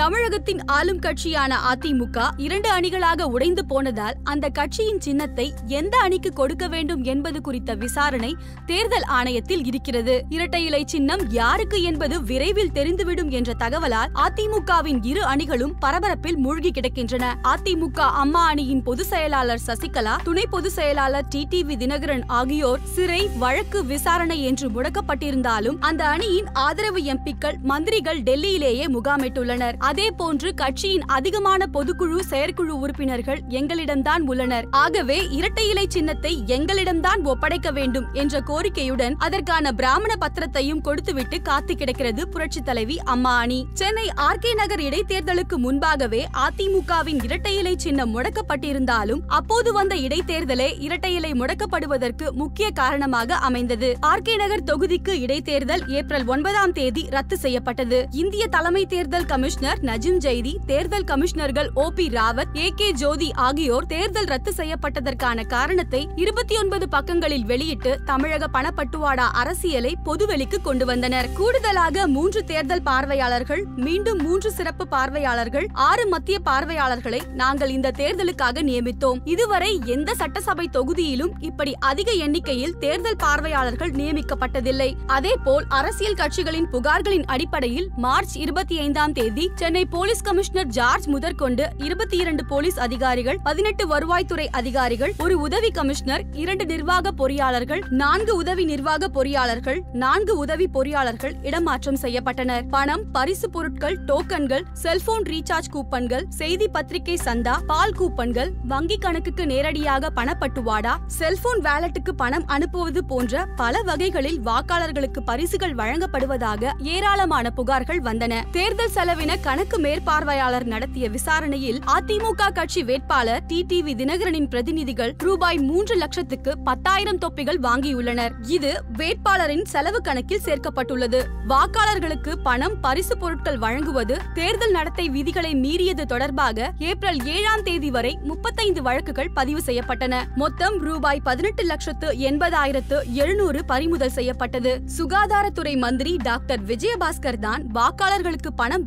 தமிழகத்தின் ஆளும் கட்சியான அதிமுக இரண்டு அணிகளாக உடைந்து போனதால் அந்த கட்சியின் சின்னத்தை எந்த அணிக்கு கொடுக்க வேண்டும் என்பது குறித்த விசாரணை தேர்தல் ஆணையத்தில் இருக்கிறது. இரட்டை இலை சின்னம் யாருக்கு என்பது விரைவில் தெரிந்துவிடும் என்ற தகவலால் அதிமுகவின் இரு அணிகளும் பரபரப்பில் மூழ்கி கிடக்கின்றன. அதிமுக அம்மா அணியின் பொதுச் செயலாளர் சசிகலா துணை பொதுச் செயலாளர் டிடிவி தினகரன் ஆகியோர் சிறை வழக்கு விசாரணை என்று முடக்கப்பட்டிருந்தாலும் அந்த அணியின் ஆதரவு எம்பிக்கள் மந்திரிகள் டெல்லியிலேயே முகாமிட்டுள்ளனர். அதே போன்று கட்சியின் அதிகமான பொதுக்குழு செயற்குழு உறுப்பினர்கள் எங்களிடம்தான் உள்ளனர். ஆகவே இரட்டை இலை சின்னத்தை எங்களிடம்தான் ஒப்படைக்க வேண்டும் என்ற கோரிக்கையுடன் அதற்கான பிராமண பத்திரத்தையும் கொடுத்துவிட்டு காத்து கிடக்கிறது புரட்சி தலைவி அம்மா அணி சென்னை ஆர் கே நகர் இடைத்தேர்தலுக்கு முன்பாகவே அதிமுகவின் இரட்டை இலை சின்னம் முடக்கப்பட்டிருந்தாலும் அப்போது வந்த இடைத்தேர்தலே இரட்டை இலை முடக்கப்படுவதற்கு முக்கிய காரணமாக அமைந்தது. ஆர் கே நகர் தொகுதிக்கு இடைத்தேர்தல் ஏப்ரல் ஒன்பதாம் தேதி ரத்து செய்யப்பட்டது. இந்திய தலைமை தேர்தல் கமிஷனர் நஜிம் ஜெய்தி தேர்தல் கமிஷனர்கள் O P Rawat A K Joti ஆகியோர் தேர்தல் ரத்து செய்யப்பட்டதற்கான காரணத்தை இருபத்தி ஒன்பது பக்கங்களில் வெளியிட்டு தமிழக பணப்பட்டுவாடா அரசியலை பொதுவெளிக்கு கொண்டு வந்தனர். கூடுதலாக மூன்று தேர்தல் பார்வையாளர்கள் மீண்டும் மூன்று சிறப்பு பார்வையாளர்கள் ஆறு மத்திய பார்வையாளர்களை நாங்கள் இந்த தேர்தலுக்காக நியமித்தோம். இதுவரை எந்த சட்டசபை தொகுதியிலும் இப்படி அதிக எண்ணிக்கையில் தேர்தல் பார்வையாளர்கள் நியமிக்கப்பட்டதில்லை. அதேபோல் அரசியல் கட்சிகளின் புகார்களின் அடிப்படையில் மார்ச் இருபத்தி ஐந்தாம் தேதி சென்னை போலீஸ் கமிஷனர் ஜார்ஜ் முதற்கொண்டு இருபத்தி இரண்டு போலீஸ் அதிகாரிகள் பதினெட்டு வருவாய்த்துறை அதிகாரிகள் ஒரு உதவி கமிஷனர் இரண்டு நிர்வாக பொறியாளர்கள் நான்கு உதவி நிர்வாக பொறியாளர்கள் நான்கு உதவி பொறியாளர்கள் இடமாற்றம் செய்யப்பட்டனர். பணம் பரிசு பொருட்கள் டோக்கன்கள் செல்போன் ரீசார்ஜ் கூப்பன்கள் செய்தி பத்திரிகை சந்தா பால் கூப்பன்கள் வங்கி கணக்குக்கு நேரடியாக பணப்பட்டுவாடா செல்போன் வேலட்டுக்கு பணம் அனுப்புவது போன்ற பல வகைகளில் வாக்காளர்களுக்கு பரிசுகள் வழங்கப்படுவதாக ஏராளமான புகார்கள் வந்தன. தேர்தல் செலவின கணக்கு மேற்பார்வையாளர் நடத்திய விசாரணையில் அதிமுக கட்சி வேட்பாளர் டி டிவி தினகரனின் பிரதிநிதிகள் ரூபாய் மூன்று லட்சத்துக்கு பத்தாயிரம் தொப்பிகள் வாங்கியுள்ளனர். இது வேட்பாளரின் செலவு கணக்கில் சேர்க்கப்பட்டுள்ளது. வாக்காளர்களுக்கு பணம் பரிசு பொருட்கள் வழங்குவது தேர்தல் நடத்தை விதிகளை மீறியது தொடர்பாக ஏப்ரல் ஏழாம் தேதி வரை முப்பத்தைந்து வழக்குகள் பதிவு செய்யப்பட்டன. மொத்தம் ரூபாய் பதினெட்டு லட்சத்து எண்பதாயிரத்து எழுநூறு பறிமுதல் செய்யப்பட்டது. சுகாதாரத்துறை மந்திரி டாக்டர் விஜயபாஸ்கர் தான் வாக்காளர்களுக்கு பணம்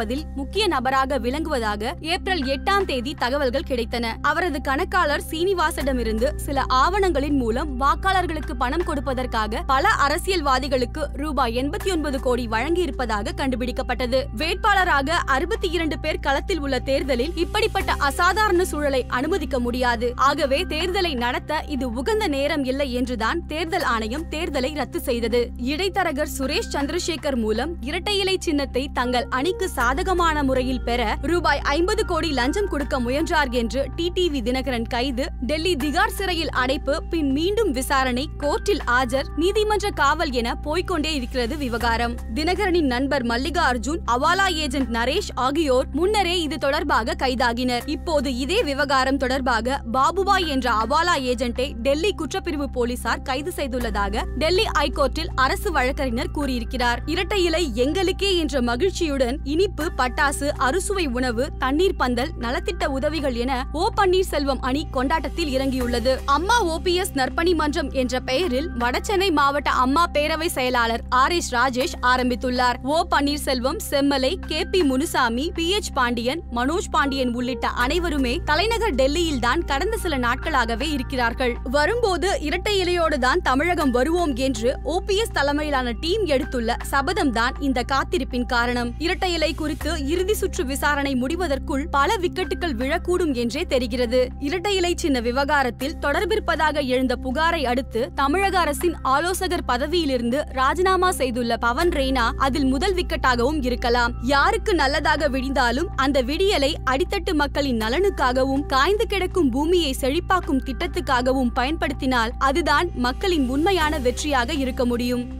விநியோகிப்பதில் முக்கிய நபராக விளங்குவதாக ஏப்ரல் எட்டாம் தேதி தகவல்கள் கிடைத்தன. அவரது கணக்காளர் சீனிவாசடமிருந்து சில ஆவணங்களின் மூலம் வாக்காளர்களுக்கு பணம் கொடுப்பதற்காக பல அரசியல்வாதிகளுக்கு ரூபாய் எண்பத்தி ஒன்பது கோடி வழங்கியிருப்பதாக கண்டுபிடிக்கப்பட்டது. வேட்பாளராக அறுபத்தி இரண்டு பேர் களத்தில் உள்ள தேர்தலில் இப்படிப்பட்ட அசாதாரண சூழலை அனுமதிக்க முடியாது. ஆகவே தேர்தலை நடத்த இது உகந்த நேரம் இல்லை என்றுதான் தேர்தல் ஆணையம் தேர்தலை ரத்து செய்தது. இடைத்தரகர் சுரேஷ் சந்திரசேகர் மூலம் இரட்டை இலை சின்னத்தை தங்கள் அணிக்கு சார் சாதகமான முறையில் பெற ரூபாய் ஐம்பது கோடி லஞ்சம் கொடுக்க முயன்றார் என்று டிடிவி தினகரன் கைது. டெல்லி திகார் சிறையில் அடைப்பு பின் மீண்டும் விசாரணை கோர்ட்டில் ஆஜர் நீதிமன்ற காவல் என போய்கொண்டே இருக்கிறது விவகாரம். தினகரனின் நண்பர் மல்லிகா அர்ஜுன் அவாலா ஏஜென்ட் நரேஷ் ஆகியோர் முன்னரே இது தொடர்பாக கைதாகினர். இப்போது இதே விவகாரம் தொடர்பாக பாபுபாய் என்ற அவாலா ஏஜென்ட்டை டெல்லி குற்றப்பிரிவு போலீசார் கைது செய்துள்ளதாக டெல்லி ஐகோர்ட்டில் அரசு வழக்கறிஞர் கூறியிருக்கிறார். இரட்டை இலை எங்களுக்கே என்ற மகிழ்ச்சியுடன் இனிப்பு பட்டாசு அறுசுவை உணவு தண்ணீர் பந்தல் நலத்திட்ட உதவிகள் என ஓ பன்னீர்செல்வம் அணி கொண்டாட்டத்தில் இறங்கியுள்ளது. அம்மா ஓபிஎஸ் நற்பணி மன்றம் என்ற பெயரில் வடசென்னை மாவட்ட அம்மா பேரவை செயலாளர் R S Rajesh ஆரம்பித்துள்ளார். O Panneerselvam Semmalai K P Munusamy P H Pandian Manoj Pandian உள்ளிட்ட அனைவருமே தலைநகர் டெல்லியில் தான் கடந்த சில நாட்களாகவே இருக்கிறார்கள். வரும்போது இரட்டை இலையோடு தான் தமிழகம் வருவோம் என்று ஓபிஎஸ் தலைமையிலான டீம் எடுத்துள்ள சபதம் தான் இந்த காத்திருப்பின் காரணம். இரட்டை இலை குறித்து இறுதி சுற்று விசாரணை முடிவதற்குள் பல விக்கெட்டுகள் விழக்கூடும் என்றே தெரிகிறது. இரட்டை இலை சின்ன விவகாரத்தில் தொடர்பிருப்பதாக எழுந்த புகாரை அடுத்து தமிழக அரசின் ஆலோசகர் பதவியிலிருந்து ராஜினாமா செய்துள்ள பவன் ரெய்னா அதில் முதல் விக்கெட்டாகவும் இருக்கலாம். யாருக்கு நல்லதாக விடிந்தாலும் அந்த விடியலை அடித்தட்டு மக்களின் நலனுக்காகவும் காய்ந்து கிடக்கும் பூமியை செழிப்பாக்கும் திட்டத்துக்காகவும் பயன்படுத்தினால் அதுதான் மக்களின் உண்மையான வெற்றியாக இருக்க முடியும்.